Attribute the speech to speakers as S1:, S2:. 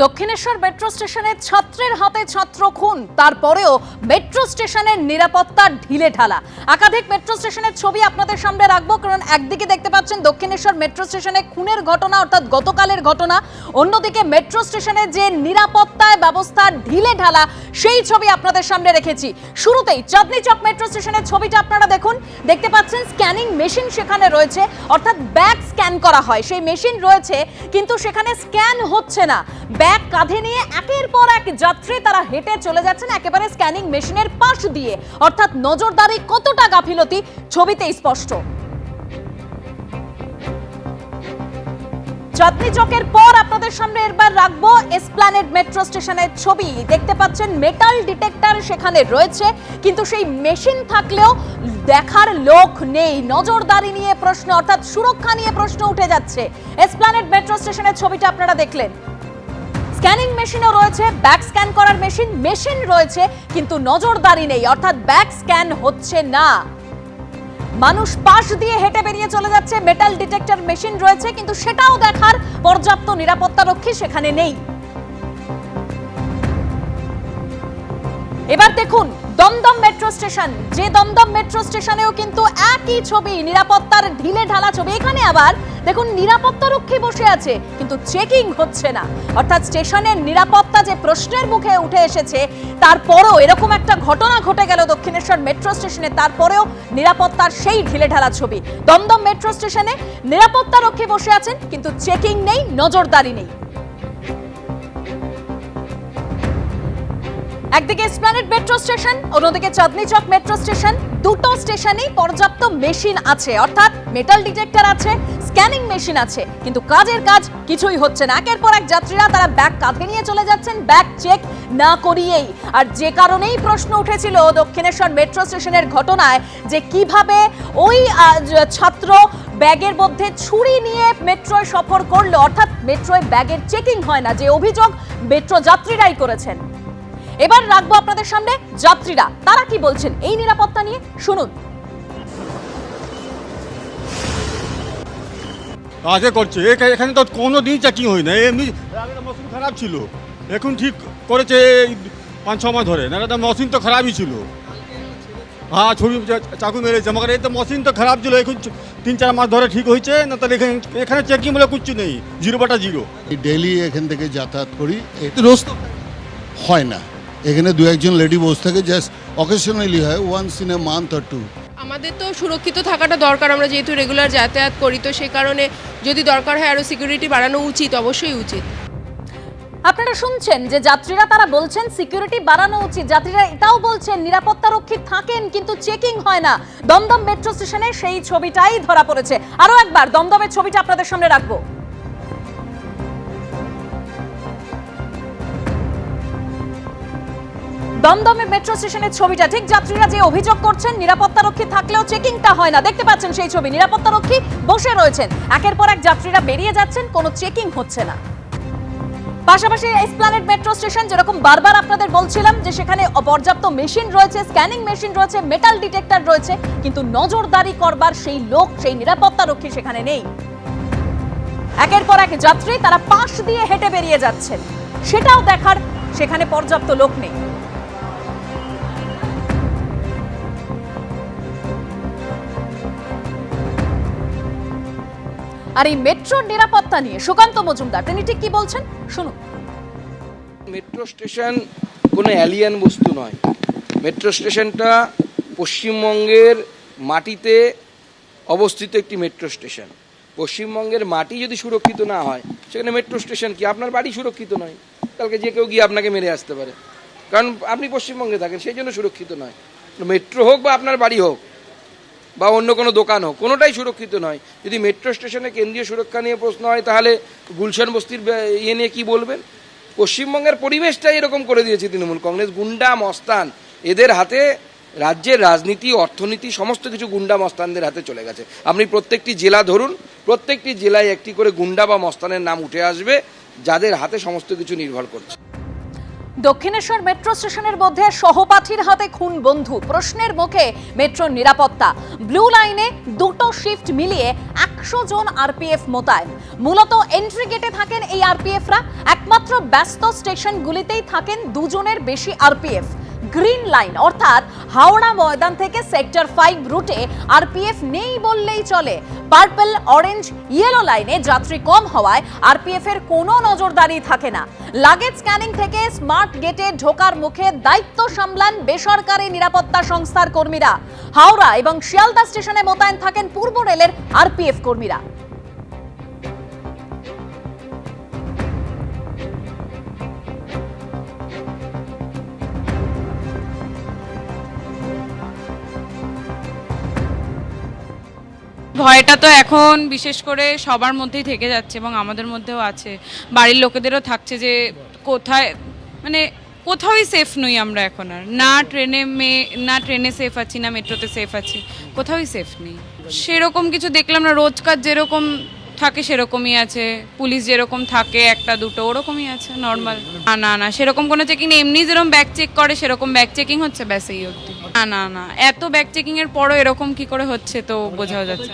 S1: Dakshineswar metro স্টেশনে ছাত্রের হাতে ছাত্র খুন, তারপরেও মেট্রো স্টেশনের নিরাপত্তা ঢিলে ঢালা। একাধিক মেট্রো স্টেশনের ছবি আপনাদের সামনে রাখব, কারণ একদিকে দেখতে পাচ্ছেন দক্ষিণেশ্বর মেট্রো স্টেশনে খুনের ঘটনা, অর্থাৎ গতকালের ঘটনা। অন্যদিকে মেট্রো স্টেশনে যে নিরাপত্তায় ব্যবস্থা ঢিলে ঢালা, সেই ছবি আপনাদের সামনে রেখেছি। শুরুতেই চাঁদনি চক মেট্রো স্টেশনের ছবিটা আপনারা দেখুন। দেখতে পাচ্ছেন স্ক্যানিং মেশিন সেখানে রয়েছে, অর্থাৎ ব্যাগ স্ক্যান করা হয়। সেই মেশিন রয়েছে, কিন্তু সেখানে স্ক্যান হচ্ছে না। ব্যাগ কাঁধে নিয়ে একের পর এক যাত্রী তারা হেঁটে চলে যাচ্ছেন একেবারে স্ক্যানিং মেশিনের পাশ দিয়ে। অর্থাৎ নজরদারি কতটা গাফিলতি ছবিতেই স্পষ্ট। চাঁদনি চকের পর আপনাদের সামনে এবার রাখব এসপ্ল্যানেড মেট্রো স্টেশনের ছবি। দেখতে পাচ্ছেন মেটাল ডিটেক্টর সেখানে রয়েছে, কিন্তু সেই মেশিন থাকলেও দেখার লোক নেই। নজরদারি নিয়ে প্রশ্ন, অর্থাৎ সুরক্ষা নিয়ে প্রশ্ন উঠে যাচ্ছে। এসপ্ল্যানেড মেট্রো স্টেশনের ছবিটা আপনারা দেখলেন। স্ক্যানিং মেশিনও রয়েছে, ব্যাক স্ক্যান করার মেশিন মেশিন রয়েছে, কিন্তু নজরদারি নেই, অর্থাৎ ব্যাক স্ক্যান হচ্ছে না। মানুষ পাশ দিয়ে হেঁটে বেরিয়ে চলে যাচ্ছে মেটাল ডিটেক্টর মেশিন রয়েছে, কিন্তু সেটাও দেখার পর্যাপ্ত নিরাপত্তা রক্ষী সেখানে নেই। এবার দেখুন দমদম মেট্রো স্টেশন যে দমদম মেট্রো স্টেশনেও কিন্তু একই ছবি, নিরাপত্তার ঢিলে ঢালা ছবি। এখানে আবার দেখুন, নিরাপত্তা রক্ষী বসে আছে, কিন্তু চেকিং হচ্ছে না। অর্থাৎ স্টেশনের নিরাপত্তা যে প্রশ্নের মুখে উঠে এসেছে, তারপরেও এরকম একটা ঘটনা ঘটে গেল দক্ষিণেশ্বর মেট্রো স্টেশনে তারপরেও নিরাপত্তার সেই ঢিলে ঢালা ছবি। দমদম মেট্রো স্টেশনে নিরাপত্তা রক্ষী বসে আছেন, কিন্তু চেকিং নেই, নজরদারি নেই। একদিকে স্প্ল্যানেড মেট্রো স্টেশন অন্যদিকে চাঁদনি চক মেট্রো স্টেশন দুটো স্টেশনেই পর্যাপ্ত মেশিন আছে। অর্থাৎ মেটাল ডিটেক্টর আছে স্ক্যানিং মেশিন আছে। কিন্তু কাজের কাজ কিছুই হচ্ছে না। একের পর এক যাত্রীরা তারা ব্যাগ কাঁধে নিয়ে চলে যাচ্ছেন, ব্যাগ চেক না করিয়েই। আর যে কারণেই প্রশ্ন উঠেছিল দক্ষিণেশ্বর মেট্রো স্টেশনের ঘটনায়, যে কীভাবে ওই ছাত্র ব্যাগের মধ্যে ছুরি নিয়ে মেট্রোয় সফর করল। অর্থাৎ মেট্রোয় ব্যাগের চেকিং হয় না। যে অভিযোগ মেট্রো যাত্রীরাই করেছেন। এবার রাখব আপনাদের সামনে যাত্রীরা। তারা কি বলছেন? এই নিরাপত্তা নিয়ে শুনুন।
S2: কাজে করছে। এখানে তো কোনো দিন চেকিং হয় না এমনি আগে তো মেশিন খারাপ ছিল। এখন ঠিক করেছে এই পাঁচ ছ মাস ধরে। না তো মেশিন তো খারাপই ছিল। হ্যাঁ ছবি চাকু মেরেছে। মगर এই তো মেশিন তো খারাপ ছিল। এখন তিন চার মাস ধরে ঠিক হয়েছে। না তাহলে এখানে এখানে চেকিং বলে কিচ্ছু নেই। জিরো। বাটা জিরো
S3: ডেলি এখান থেকে যাতায়াত করি। এতে রোজ হয় না। এখানে দু একজন লেডি বসে থাকে জাস্ট অকেশনালি হয় once in a month or two
S4: আমাদের তো সুরক্ষিত থাকাটা দরকার আমরা যেহেতু রেগুলার যাতায়াত করি তো সেই কারণে যদি দরকার হয় আরও সিকিউরিটি বাড়ানো উচিত অবশ্যই উচিত।
S1: আপনারা শুনছেন যে যাত্রীরা তারা বলছেন সিকিউরিটি বাড়ানো উচিত। যাত্রীরা এটাও বলছেন নিরাপত্তা রক্ষী থাকেন কিন্তু চেকিং হয় না। দমদম মেট্রো স্টেশনে সেই ছবিটাই ধরা পড়েছে। আরও একবার দমদমের ছবিটা আপনাদের সামনে রাখব। দমদমে মেট্রো স্টেশনের ছবিটা। ঠিক যাত্রীরা যে অভিযোগ করছেন, নিরাপত্তা রক্ষী থাকলেও চেকিংটা হয় না। দেখতে পাচ্ছেন সেই ছবি। নিরাপত্তা রক্ষী বসে রয়েছেন। একের পর এক যাত্রীরা বেরিয়ে যাচ্ছেন, কোনো চেকিং হচ্ছে না। পাশাপাশি এসপ্ল্যানেড মেট্রো স্টেশন, যেরকম বারবার আপনাদের বলছিলাম যে সেখানে অপর্যাপ্ত মেশিন রয়েছে, স্ক্যানিং মেশিন রয়েছে, মেটাল ডিটেক্টর রয়েছে, কিন্তু নজরদারি করবার সেই লোক, সেই নিরাপত্তা রক্ষী সেখানে নেই। একের পর এক যাত্রী, তারা পাশ দিয়ে হেঁটে বেরিয়ে যাচ্ছেন। সেটাও দেখার সেখানে পর্যাপ্ত লোক নেই। আর এই মেট্রোর নিরাপত্তা নিয়ে সুকান্ত মজুমদার, তিনি ঠিক কি বলছেন? শুনুন।
S5: মেট্রো স্টেশন কোনো অ্যালিয়ান বস্তু নয়। মেট্রো স্টেশনটা পশ্চিমবঙ্গের মাটিতে অবস্থিত একটি মেট্রো স্টেশন পশ্চিমবঙ্গের মাটি যদি সুরক্ষিত না হয়, সেখানে মেট্রো স্টেশন কি? আপনার বাড়ি সুরক্ষিত নয়। কালকে যে কেউ গিয়ে আপনাকে মেরে আসতে পারে। কারণ আপনি পশ্চিমবঙ্গে থাকেন, সেই জন্য সুরক্ষিত নয়। মেট্রো হোক বা আপনার বাড়ি হোক বা অন্য কোনো দোকান হোক কোনোটাই সুরক্ষিত নয়। যদি মেট্রো স্টেশনে কেন্দ্রীয় সুরক্ষা নিয়ে প্রশ্ন হয়, তাহলে গুলশান বস্তির ইয়ে নিয়ে কী বলবেন? পশ্চিমবঙ্গের পরিবেশটাই এরকম করে দিয়েছে তৃণমূল কংগ্রেস। গুন্ডা, মস্তান, এদের হাতে রাজ্যের রাজনীতি, অর্থনীতি, সমস্ত কিছু গুন্ডা, মস্তানদের হাতে চলে গেছে। আপনি প্রত্যেকটি জেলা ধরুন, প্রত্যেকটি জেলায় একটি করে গুন্ডা বা মস্তানের নাম উঠে আসবে, যাদের হাতে সমস্ত কিছু নির্ভর করছে।
S1: দক্ষিণেশ্বর মেট্রো স্টেশনের মধ্যে সহপাঠীর হাতে খুন বন্ধু। প্রশ্নের মুখে মেট্রোর নিরাপত্তা। ব্লু লাইনে দুটো শিফট মিলিয়ে একশো জন আরপিএফ মোতায়েন। মূলত এন্ট্রি গেটে থাকেন এই আরপিএফরা। একমাত্র ব্যস্ত স্টেশনগুলিতেই থাকেন দুজনের বেশি আরপিএফ। গ্রিন লাইন, অর্থাৎ হাওড়া ময়দান থেকে সেক্টর ফাইভ রুটে আরপিএফ নেই বললেই চলে। পার্পল অরেঞ্জ ইয়েলো লাইনে যাত্রী কম হওয়ায় আরপিএফ এর কোনো নজরদারি থাকে না। লাগেজ স্ক্যানিং থেকে স্মার্ট গেটে ঢোকার মুখে দায়িত্ব সামলান বেসরকারি নিরাপত্তা সংস্থার কর্মীরা। হাওড়া এবং শিয়ালদা স্টেশনে মোতায়েন থাকেন পূর্ব রেলের আরপিএফ কর্মীরা।
S6: ভয়টা তো এখন বিশেষ করে সবার মধ্যেই থেকে যাচ্ছে এবং আমাদের মধ্যেও আছে। বাড়ির লোকেদেরও থাকছে যে কোথায় মানে কোথাওই সেফ নই আমরা এখন আর। না ট্রেনে মে, না ট্রেনে সেফ আছি, না মেট্রোতে সেফ আছি, কোথাওই সেফ নেই। সেরকম কিছু দেখলাম না, রোজকার যেরকম থাকে সেরকমই আছে, পুলিশ যেরকম থাকে একটা, দুটো, ওরকমই আছে নর্মাল না না না, সেরকম কোনো চেকিং নেই। এমনি যেরকম ব্যাগ চেক করে, সেরকম ব্যাগ চেকিং হচ্ছে ব্যাস এই অবধি। না না না, এত ব্যাগ চেকিংয়ের পরও এরকম কি করে হচ্ছে তো বোঝাও যাচ্ছে।